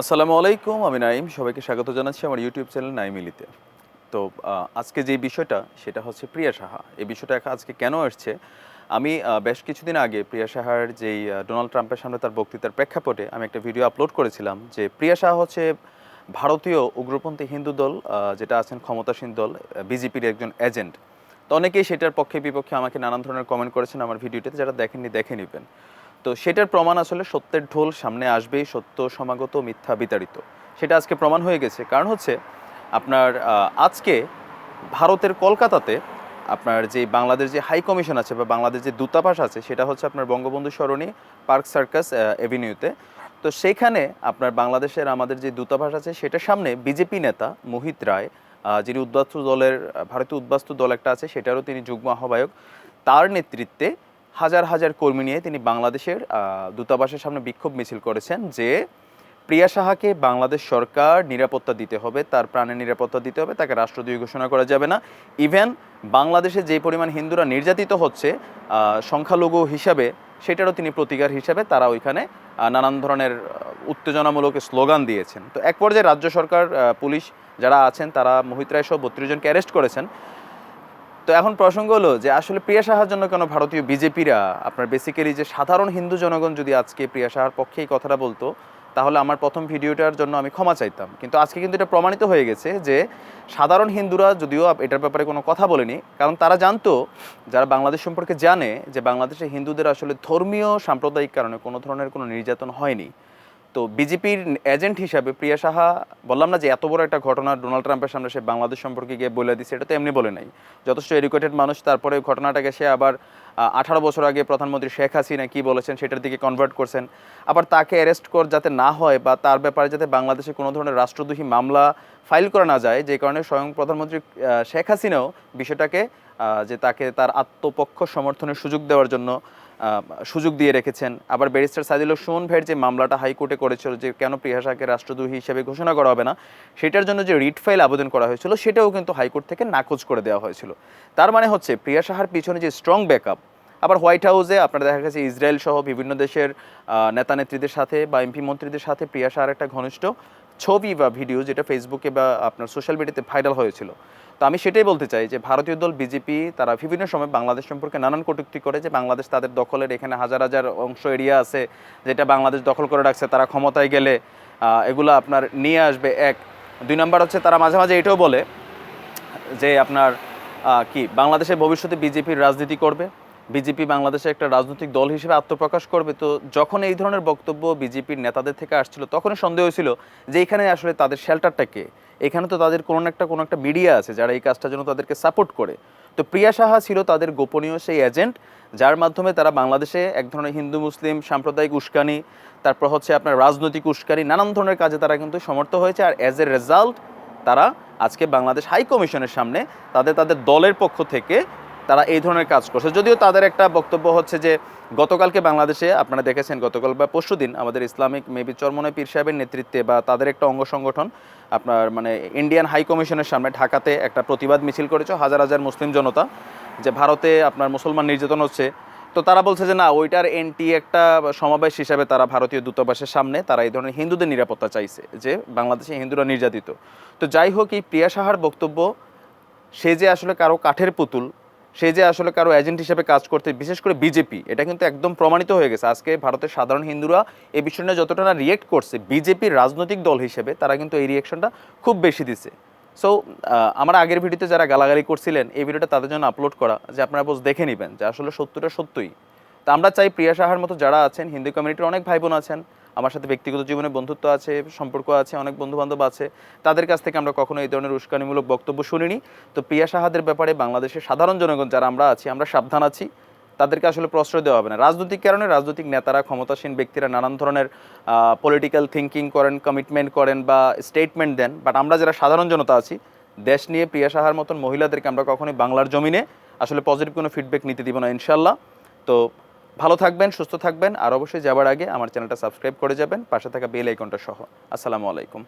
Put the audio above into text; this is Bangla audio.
আসসালামু আলাইকুম, আমি নাইম সবাইকে স্বাগত জানাচ্ছি আমার ইউটিউব চ্যানেল নাইমিলিতে তো আজকে যে বিষয়টা, সেটা হচ্ছে প্রিয়া সাহা। এই বিষয়টা আজকে কেন আসছে? আমি বেশ কিছুদিন আগে প্রিয়া সাহার যেই ডোনাল্ড ট্রাম্পের সামনে তার বক্তৃতার প্রেক্ষাপটে আমি একটা ভিডিও আপলোড করেছিলাম যে প্রিয়া সাহা হচ্ছে ভারতীয় উগ্রপন্থী হিন্দু দল যেটা আছেন ক্ষমতাসীন দল বিজেপির একজন এজেন্ট। তো অনেকেই সেটার পক্ষে বিপক্ষে আমাকে নানান ধরনের কমেন্ট করেছেন আমার ভিডিওটিতে, যারা দেখেননি, দেখে নেবেন। তো সেটার প্রমাণ আসলে সত্যের ঢোল সামনে আসবেই, সত্য, সমাগত, মিথ্যা, বিতাড়িত। সেটা আজকে প্রমাণ হয়ে গেছে। কারণ হচ্ছে, আপনার আজকে ভারতের কলকাতাতে আপনার যে বাংলাদেশ যে হাই কমিশন আছে বা বাংলাদেশ যে দূতাবাস আছে, সেটা হচ্ছে আপনার বঙ্গবন্ধু সরণি পার্ক সার্কাস এভিনিউতে। তো সেখানে আপনার বাংলাদেশের আমাদের যে দূতাবাস আছে সেটার সামনে বিজেপি নেতা মোহিত রায় যিনি উদ্বাস্তু দলের, ভারতীয় উদ্বাস্তু দল একটা আছে, সেটারও তিনি যুগ্ম আহ্বায়ক। তার নেতৃত্বে হাজার হাজার কর্মী নিয়ে তিনি বাংলাদেশের দূতাবাসের সামনে বিক্ষোভ মিছিল করেছেন যে প্রিয়া সাহাকে বাংলাদেশ সরকার নিরাপত্তা দিতে হবে, তার প্রাণের নিরাপত্তা দিতে হবে, তাকে রাষ্ট্রদ্রোহী ঘোষণা করা যাবে না। ইভেন বাংলাদেশে যে পরিমাণ হিন্দুরা নির্যাতিত হচ্ছে সংখ্যালঘু হিসাবে, সেটারও তিনি প্রতিকার হিসাবে তারা ওইখানে নানান ধরনের উত্তেজনামূলক স্লোগান দিয়েছেন। তো এক পর্যায়ে রাজ্য সরকার পুলিশ যারা আছেন, তারা মোহিত রায় সহ বত্রিশ জনকে অ্যারেস্ট করেছেন। তো এখন প্রসঙ্গ হলো যে আসলে প্রিয়া সাহার জন্য কেন ভারতীয় বিজেপিরা, আপনার বেসিক্যালি যে সাধারণ হিন্দু জনগণ যদি আজকে প্রিয়া সাহার পক্ষে এই কথাটা বলতো, তাহলে আমার প্রথম ভিডিওটার জন্য আমি ক্ষমা চাইতাম। কিন্তু আজকে কিন্তু এটা প্রমাণিত হয়ে গেছে যে সাধারণ হিন্দুরা যদিও এটার ব্যাপারে কোনো কথা বলেনি, কারণ তারা জানতো, যারা বাংলাদেশ সম্পর্কে জানে যে বাংলাদেশে হিন্দুদের আসলে ধর্মীয় সাম্প্রদায়িক কারণে কোনো ধরনের কোনো নির্যাতন হয়নি। তো বিজেপির এজেন্ট হিসাবে প্রিয়া সাহা, বললাম না যে এত বড় একটা ঘটনা ডোনাল্ড ট্রাম্পের সামনে সে বাংলাদেশ সম্পর্কে গিয়ে বলে দিছে, এটা তো এমনি বলে নাই। যথেষ্ট এডুকেটেড মানুষ তারপরে ঘটনাটাকে সে আবার আঠারো বছর আগে প্রধানমন্ত্রী শেখ হাসিনা কি বলেছেন সেটার দিকে কনভার্ট করছেন। আবার তাকে অ্যারেস্ট কর যাতে না হয় বা তার ব্যাপারে যাতে বাংলাদেশে কোনো ধরনের রাষ্ট্রদ্রোহী মামলা ফাইল করা না যায়, যে কারণে স্বয়ং প্রধানমন্ত্রী শেখ হাসিনাও বিষয়টাকে যে তাকে তার আত্মপক্ষ সমর্থনের সুযোগ দেওয়ার জন্য সুযোগ দিয়ে রেখেছেন। আবার ব্যারিস্টার সাদিলুর সুমন ভাইয়ের যে মামলাটা হাইকোর্টে করেছিল যে কেন প্রিয়াসাকে রাষ্ট্রদ্রোহী হিসেবে ঘোষণা করা হবে না, সেটার জন্য যে রিট ফাইল আবেদন করা হয়েছিল, সেটাও কিন্তু হাইকোর্ট থেকে নাকচ করে দেওয়া হয়েছিল। তার মানে হচ্ছে প্রিয়া সাহার পিছনে যে স্ট্রং ব্যাকআপ আবার হোয়াইট হাউসে আপনারা দেখা গেছে ইসরায়েল সহ বিভিন্ন দেশের নেতা নেত্রীদের সাথে বা এমপি মন্ত্রীদের সাথে প্রিয়া সাহার একটা ঘনিষ্ঠ ছবি বা ভিডিও যেটা ফেসবুকে বা আপনার সোশ্যাল মিডিয়াতে ভাইরাল হয়েছিল। তো আমি সেটাই বলতে চাই যে ভারতীয় দল বিজেপি তারা বিভিন্ন সময় বাংলাদেশ সম্পর্কে নানান কটূক্তি করে যে বাংলাদেশ তাদের দখলের এখানে হাজার হাজার অংশ এরিয়া আছে, যেটা বাংলাদেশ দখল করে রাখছে, তারা ক্ষমতায় গেলে এগুলো আপনার নিয়ে আসবে এক। দুই নম্বর হচ্ছে তারা মাঝে মাঝে এটাও বলে যে আপনার কি বাংলাদেশের ভবিষ্যতে বিজেপির রাজনীতি করবে। বিজেপি বাংলাদেশে একটা রাজনৈতিক দল হিসেবে আত্মপ্রকাশ করবে। তো যখন এই ধরনের বক্তব্য বিজেপির নেতাদের থেকে আসছিল, তখনই সন্দেহ হয়েছিল যে এখানে আসলে তাদের শেল্টারটা কে? এখানে তো তাদের কোনো একটা কোনো একটা মিডিয়া আছে যারা এই কাজটার জন্য তাদেরকে সাপোর্ট করে। তো প্রিয়া সাহা ছিল তাদের গোপনীয় সেই এজেন্ট যার মাধ্যমে তারা বাংলাদেশে এক ধরনের হিন্দু, মুসলিম, সাম্প্রদায়িক উস্কানি, তারপর হচ্ছে আপনার রাজনৈতিক উস্কানি, নানান ধরনের কাজে তারা কিন্তু সমর্থ হয়েছে। আর অ্যাজ এ রেজাল্ট তারা আজকে বাংলাদেশ হাই কমিশনের সামনে তাদের তাদের দলের পক্ষ থেকে তারা এই ধরনের কাজ করছে। যদিও তাদের একটা বক্তব্য হচ্ছে যে, গতকালকে বাংলাদেশে আপনারা দেখেছেন, গতকাল বা পরশুদিন আমাদের ইসলামিক মেবি চরমনায় পীর সাহেবের নেতৃত্বে বা তাদের একটা অঙ্গ সংগঠন আপনার মানে ইন্ডিয়ান হাই কমিশনের সামনে ঢাকাতে একটা প্রতিবাদ মিছিল করেছে, হাজার হাজার মুসলিম জনতা, যে ভারতে আপনার মুসলমান নির্যাতন হচ্ছে। তো তারা বলছে যে, না, ওইটার এনটি একটা সমাবেশ হিসাবে তারা ভারতীয় দূতাবাসের সামনে তারা এই ধরনের হিন্দুদের নিরাপত্তা চাইছে, যে বাংলাদেশে হিন্দুরা নির্যাতিত। তো যাই হোক, এই প্রিয়া সাহার বক্তব্য, সে যে আসলে কারও কাঠের পুতুল সে যে আসলে কারও এজেন্ট হিসেবে কাজ করতে, বিশেষ করে বিজেপি এটা কিন্তু একদম প্রমাণিত হয়ে গেছে। আজকে ভারতের সাধারণ হিন্দুরা এই বিষয় নিয়ে যতটা না রিয়েক্ট করছে বিজেপির রাজনৈতিক দল হিসেবে তারা কিন্তু এই রিয়েকশনটা খুব বেশি দিছে সো আমার আগের ভিডিওতে যারা গালাগালি করছিলেন, এই ভিডিওটা তাদের জন্য আপলোড করা, যে আপনারা বোঝ দেখে নেবেন যে আসলে সত্যটা সত্যই। তা আমরা চাই প্রিয়া সাহার মতো যারা আছেন, হিন্দু কমিউনিটির অনেক ভাই বোন আছেন আমার সাথে ব্যক্তিগত জীবনে বন্ধুত্ব আছে, সম্পর্ক আছে, অনেক বন্ধু বান্ধব আছে। তাদের কাছ থেকে আমরা কখনো এই ধরনের উস্কানিমূলক বক্তব্য শুনিনি। তো প্রিয়া সাহাদের ব্যাপারে বাংলাদেশের সাধারণ জনগণ যারা আমরা আছি, আমরা সাবধান আছি। তাদেরকে আসলে প্রশ্রয় দেওয়া হবে না। রাজনৈতিক কারণে রাজনৈতিক নেতারা, ক্ষমতাসীন ব্যক্তিরা নানান ধরনের পলিটিক্যাল থিঙ্কিং করেন কমিটমেন্ট করেন বা স্টেটমেন্ট দেন। বাট আমরা যারা সাধারণ জনতা আছি, দেশ নিয়ে প্রিয়া সাহার মতন মহিলাদেরকে আমরা কখনোই বাংলার জমিনে আসলে পজিটিভ কোনো ফিডব্যাক নিতে দিব না ইনশাল্লাহ তো ভালো থাকবেন, সুস্থ থাকবেন, আর অবশ্যই যাবার আগে আমার চ্যানেলটা সাবস্ক্রাইব করে যাবেন, পাশে থাকা বেল আইকনটা সহ। আসসালামু আলাইকুম।